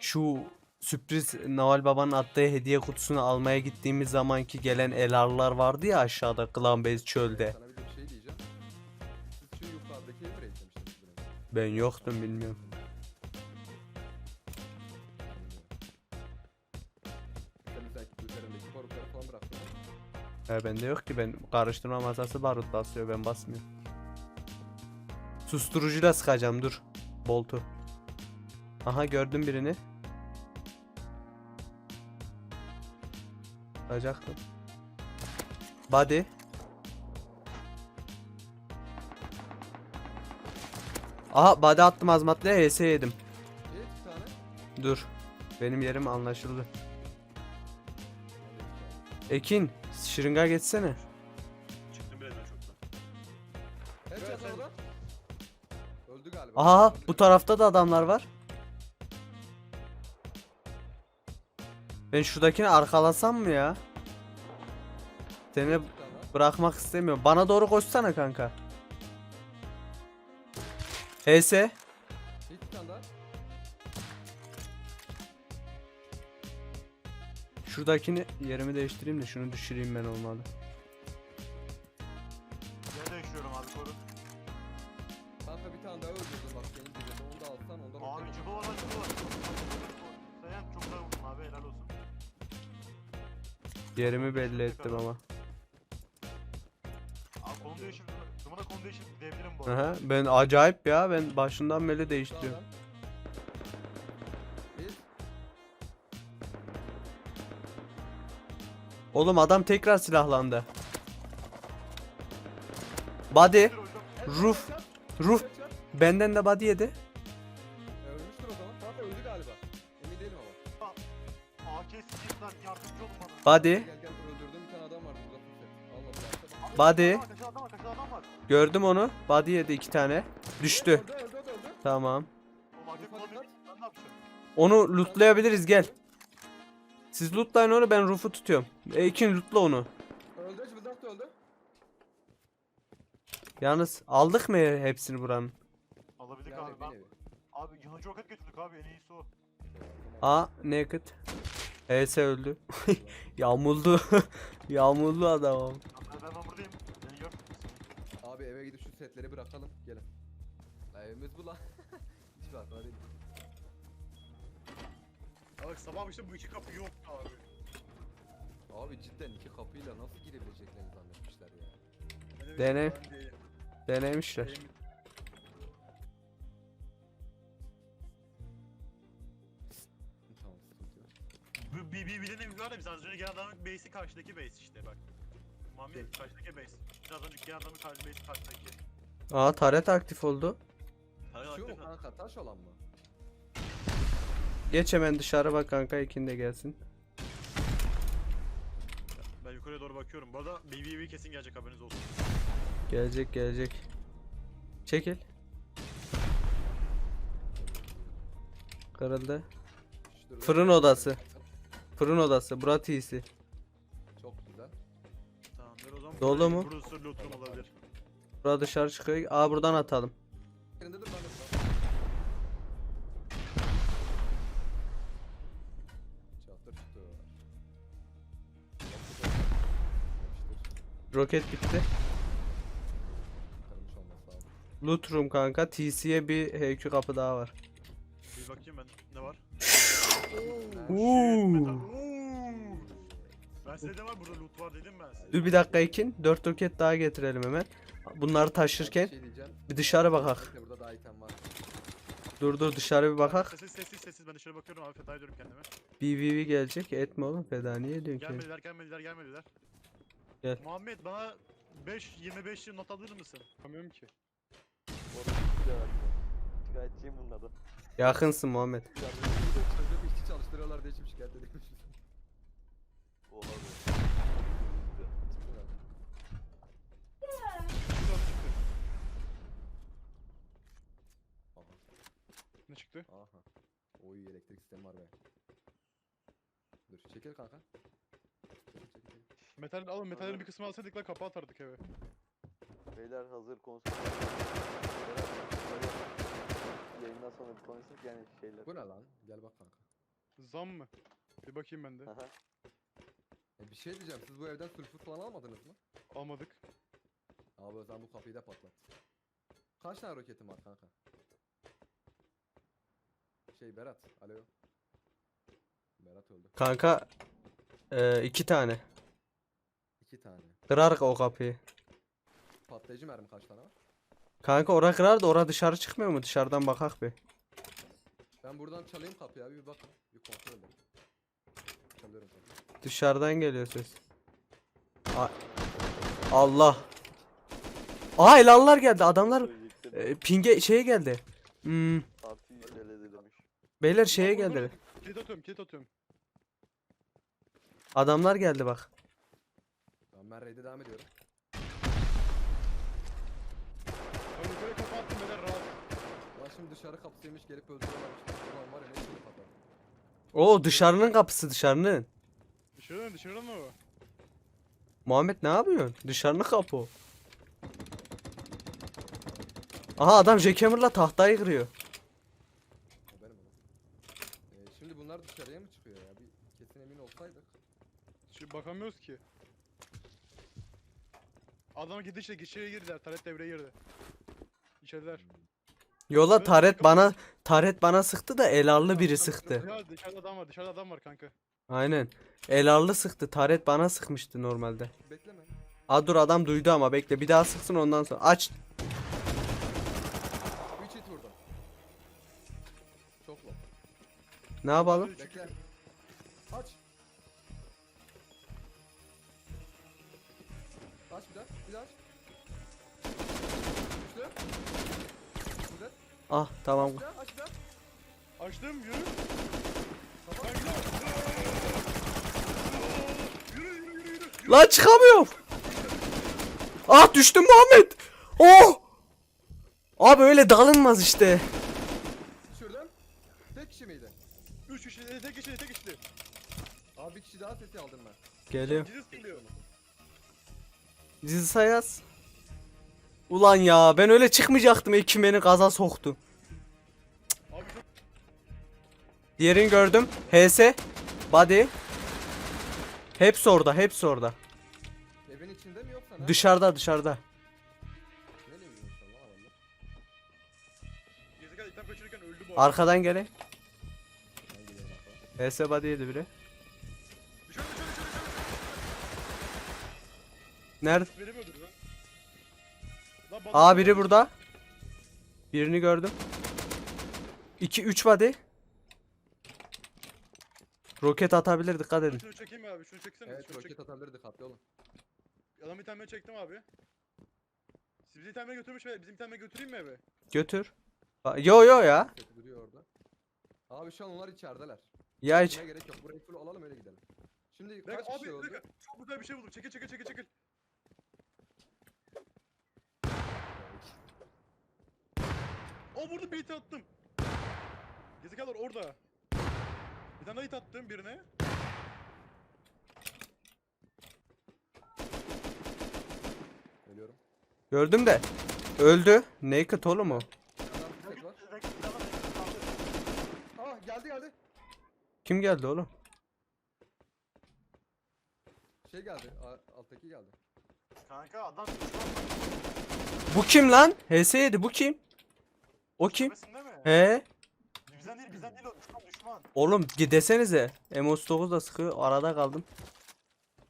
Şu sürpriz Noel Baba'nın attığı hediye kutusunu almaya gittiğimiz zamanki gelen elarlar vardı ya aşağıda Clan Base çölde. Sana bir de bir şey diyeceğim. Yukarıdaki. Ben yoktum bilmiyorum. Sen mesela üzerindeki barutları falan bıraktın. He bende yok ki ben karıştırma masası barut basıyor ben basmıyorum. Susturucuyla sıkacağım dur. Boltu. Aha gördüm birini. Sıkacaktım. Body. Aha body attım azmatlıya HS yedim. Dur. Benim yerim anlaşıldı. Ekin, şırınga geçsene. Çıktım çoktan. Evet. Öldü galiba. Aha bu tarafta da adamlar var. Ben şuradakini arkalasam mı ya? Seni bırakmak istemiyorum. Bana doğru koşsana kanka. HS. Şuradakini yerimi değiştireyim de şunu düşüreyim ben olmadı. Yer değiştiriyorum abi koru. Kanka bir tane daha bak senin dibinde. Onu da alsan ondan Abi çıkı var çıkı var. Sayan çok daha vurdun abi helal olsun. Yerimi belli ettim ama. Aha, arada. ben acayip ya ben başından beri değiştiriyorum. Oğlum adam tekrar silahlandı. Body. Roof. Roof. Benden de body yedi. E, bana. Body. Body. Gördüm onu. Body yedi iki tane. Düştü. Öldü öldü öldü. öldü. Tamam. Onu lootlayabiliriz gel. Siz lootlayın onu ben roof'u tutuyorum. E ikin lootla onu. Öldü. Cıvıldak da öldü. Yalnız aldık mı hepsini buranın? Alabildik Yani abi ben. nevi. Abi yanıcı roket götürdük abi en iyisi o. Aa naked. HS öldü. Yağmurlu. Yağmurlu adam. o. Ben, ben, ben buradayım. Beni gör. Abi eve gidip şu setleri bırakalım. Gelin. La evimiz bu lan. Hiç bak değil. Bak sabah işte bu iki kapı yok abi. Abi cidden iki kapıyla nasıl girebileceklerini zannetmişler ya. Ben de Dene. ben değilim. Denemişler. Değilim. Tamam sıkıntı yok. Bu bir bir bilenim var ya biz az önce gelen adamın base'i karşıdaki base işte bak. Mami karşıdaki base. Biraz önce gelen adamın karşı base'i karşıdaki. Aa taret aktif oldu. Hayır Şu aktif kanka taş olan mı? Geç hemen dışarı bak kanka ikin de gelsin. Ben yukarıya doğru bakıyorum. Bu arada BBB kesin gelecek haberiniz olsun. Gelecek gelecek. Çekil. Kırıldı. Fırın odası. Fırın odası. Bura TC. Çok güzel. Tamamdır o zaman. Dolu mu? Burası loot room olabilir. Bura dışarı çıkıyor. Aa buradan atalım. Burada. Roket bitti. Loot room kanka. TC'ye bir HQ kapı daha var. Bir bakayım ben ne var. Uuu. Ben size de var burada loot var dedim ben size. Dur bir dakika ikin. 4 roket daha getirelim hemen. Bunları taşırken Bir şey bir dışarı bakak. Bekle, Burada daha item var. Dur dur dışarı bir bakak. Sessiz sessiz sessiz ben dışarı bakıyorum abi feda ediyorum kendime. BBB gelecek. Etme oğlum feda niye ediyorsun ki? Gelmediler gelmediler gelmediler. Gel. Muhammed bana 5 25 yıl not alır mısın? Yapamıyorum ki. Şikayetçiyim bunun adı. Yakınsın Muhammed. Bir işçi çalıştırıyorlar diye şimdi şikayet ediyormuş. Olabilir. Ne çıktı? Aha. Oy elektrik sistemi var be. Dur çekil kanka. Çekil, çekil, çekil. Metal alın metallerin bir kısmını alsaydık lan kapı atardık eve. Beyler hazır konuştuk. Yayından sonra bir konuştuk yani şeyler. Bu ne lan? Gel bak kanka. Zam mı? Bir bakayım ben de. Aha. E bir şey diyeceğim. Siz bu evden sülfür falan almadınız mı? Almadık. Abi o zaman bu kapıyı da patlat. Kaç tane roketin var kanka? Şey Berat. Alo. Berat öldü. Kanka e, iki tane. İki tane. Kırar o kapıyı. Patlayıcı mermi kaç tane var? Kanka ora kırar da ora dışarı çıkmıyor mu? Dışarıdan bakak bir. Ben buradan çalayım kapıyı abi bir bakın. Bir kontrol edin. Çalıyorum kapıyı. Dışarıdan geliyor ses. A- Allah. Aa elanlar geldi. Adamlar e, pinge şeye geldi. Hmm, beyler şeye Vur, vur, vur. geldi. Kilit atıyorum kilit atıyorum. Adamlar geldi bak. Tamam ben raid'e devam ediyorum. Ben yukarı kafa attım beyler rahat. Lan şimdi dışarı kapısıymış gelip öldürüyorlar işte. Ulan var ya ne şimdi patlar. Oo dışarının kapısı dışarının. Dışarıdan dışarıdan mı o? Muhammed ne yapıyorsun? Dışarının kapı o. Aha adam jackhammer'la tahtayı kırıyor. O benim adam. Ee, şimdi bunlar dışarıya mı çıkıyor ya? Bir kesin emin olsaydık. Şimdi bakamıyoruz ki. Gidişle içeriye girdiler. Taret devreye girdi. İçerideler. Yola taret bana taret bana sıktı da elarlı biri sıktı. Ya dışarıda adam var. Dışarıda adam var kanka. Aynen. Elarlı sıktı. Taret bana sıkmıştı normalde. Bekleme. Aa dur adam duydu ama bekle bir daha sıksın ondan sonra. Aç. 3 hit vurdum. Çok low. Ne yapalım? Bekle. Ah tamam. Bir daha aç bir daha. Açtım yürü. Kapat. Kanka. Yürü yürü yürü yürü. Lan çıkamıyorum. Ah düştüm Muhammed. Oh. Abi öyle dalınmaz işte. Düşürdüm. Tek kişi miydi? Üç kişi, tek kişi, tek kişi. Abi bir kişi daha sesi aldım ben. Geliyor. Geliyor. Dizi sayaz. Ulan ya ben öyle çıkmayacaktım Ekim beni gaza soktu. Diğerini gördüm. HS. Body. Hepsi orada hepsi orada. Evin içinde mi yoksa ne? Dışarıda dışarıda. Nereye gidiyor inşallah adamlar? Gerizekalı ilkten kaçırırken öldü bu arada. Arkadan gele. Ben gidiyorum hatta. HS body yedi biri. Dışarı dışarı dışarı dışarı. Nerede? Aa biri burada. Birini gördüm. 2 3 body. Roket atabilir dikkat edin. Şunu çekeyim mi abi? Şunu çeksene. Evet şunu roket çek. atabilir dikkatli olun. Adam bir tane çektim abi. Siz bizi bir tane götürmüş ve bizim bir tane götüreyim mi eve? Götür. Yo yo ya. Duruyor orada. Abi şu an onlar içerideler. Ya hiç. Gerek yok. Burayı full alalım öyle gidelim. Şimdi Bak kaç abi kişi oldu? dakika. Çok güzel bir şey buldum. Çekil çekil çekil çekil. O vurdu beyti attım. Gerizekalılar orada. Bir tane daha hit attım birine. Ölüyorum. Gördüm de. Öldü. Naked oğlum o. Bir. Ah geldi geldi. Kim geldi oğlum? Şey geldi. a- Alttaki geldi. Kanka adam Bu kim lan? HS yedi bu kim? O kim? He? Bizden değil bizden değil o düşman düşman. Oğlum desenize. MS9 da sıkıyor. Arada kaldım.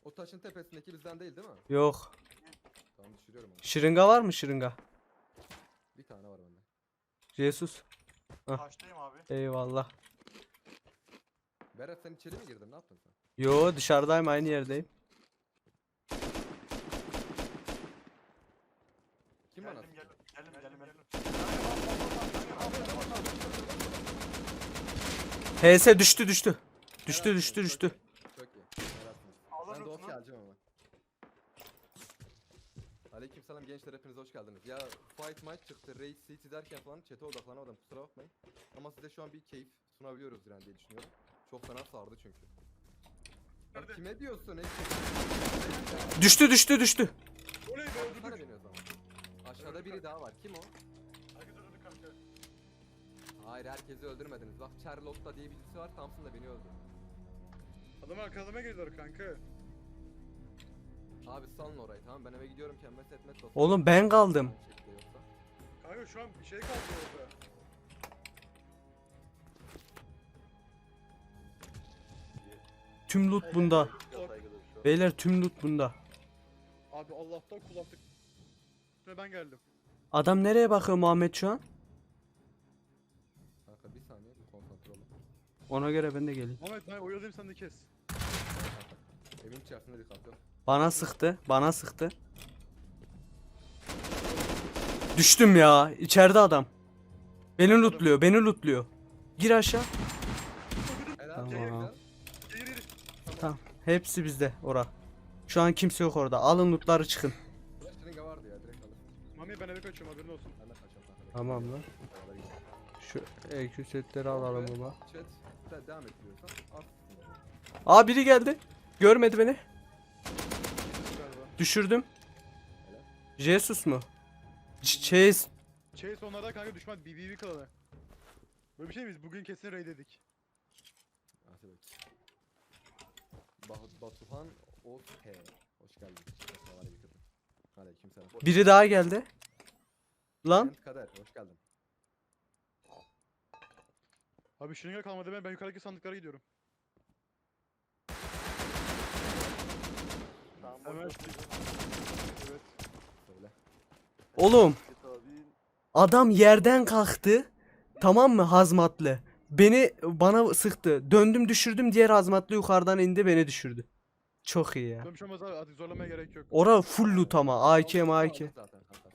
O taşın tepesindeki bizden değil değil mi? Yok. Tamam düşürüyorum onu. Şırınga var mı şırınga? Bir tane var bende. Jesus. Hah. Taştayım abi. Eyvallah. Berat sen içeri mi girdin? Ne yaptın sen? Yo dışarıdayım aynı yerdeyim. Kim bana? Geldim geldim geldim geldim. HS düştü düştü. Düştü düştü düştü. Çok iyi. Ben de geleceğim ama. Aleykümselam gençler hepiniz hoş geldiniz. Ya Fight Might çıktı, Raid City derken falan chat'e odaklanamadım kusura bakmayın. Ama size şu an bir keyif sunabiliyoruz yani diye düşünüyorum. Çok fena sardı çünkü. Ya kime diyorsun? Düştü düştü düştü. Oley be öldürdük. Aşağıda biri daha var. Kim o? Hayır herkesi öldürmediniz. Bak Sherlock'ta diye birisi var Thompson da beni öldürdü. Adam arkalamaya geliyorlar kanka. Abi salın orayı tamam ben eve gidiyorum kendime setmet basıyorum. Oğlum ben kaldım. Kanka şu an bir şey kaldı orada. Tüm loot bunda. Beyler tüm loot bunda. Abi Allah'tan kulaklık. Ve ben geldim. Adam nereye bakıyor Muhammed şu an? Ona göre ben de geleyim. Ahmet ben oyalayayım sen de kes. Evin içerisinde dikkat yok. Bana sıktı. Bana sıktı. Düştüm ya. İçeride adam. Beni lootluyor. Beni lootluyor. Gir aşağı. Helal. Tamam. güzel. Geri geri. Tamam. Hepsi bizde. Ora. Şu an kimse yok orada. Alın lootları çıkın. Flash String'e vardı ya direkt alır. Mami ben eve kaçıyorum haberin olsun. Ben de. Tamam lan. Şu EQ setleri alalım baba. Chat de devam at. Aa biri geldi. Görmedi beni. Galiba. Düşürdüm. Jesus mu? Ç- Chase. Chase onlarda kanka düşman BBB kanalı. Böyle bir şey miyiz? Bugün kesin raid dedik. Hadi. Bah Batuhan O.T. Hoş geldin. Biri daha geldi. Lan. Kader hoş geldin. Abi şırınga kalmadı ben, ben yukarıdaki sandıklara gidiyorum. Tamam, Hemen şu- Evet. Söyle. Oğlum. Git abi. Adam yerden kalktı. Tamam mı hazmatlı? Beni bana sıktı. Döndüm düşürdüm diğer hazmatlı yukarıdan indi beni düşürdü. Çok iyi ya. Dönmüş olmaz abi hadi zorlamaya gerek yok. Ora full loot ama. AK Aldık AK. zaten kanka.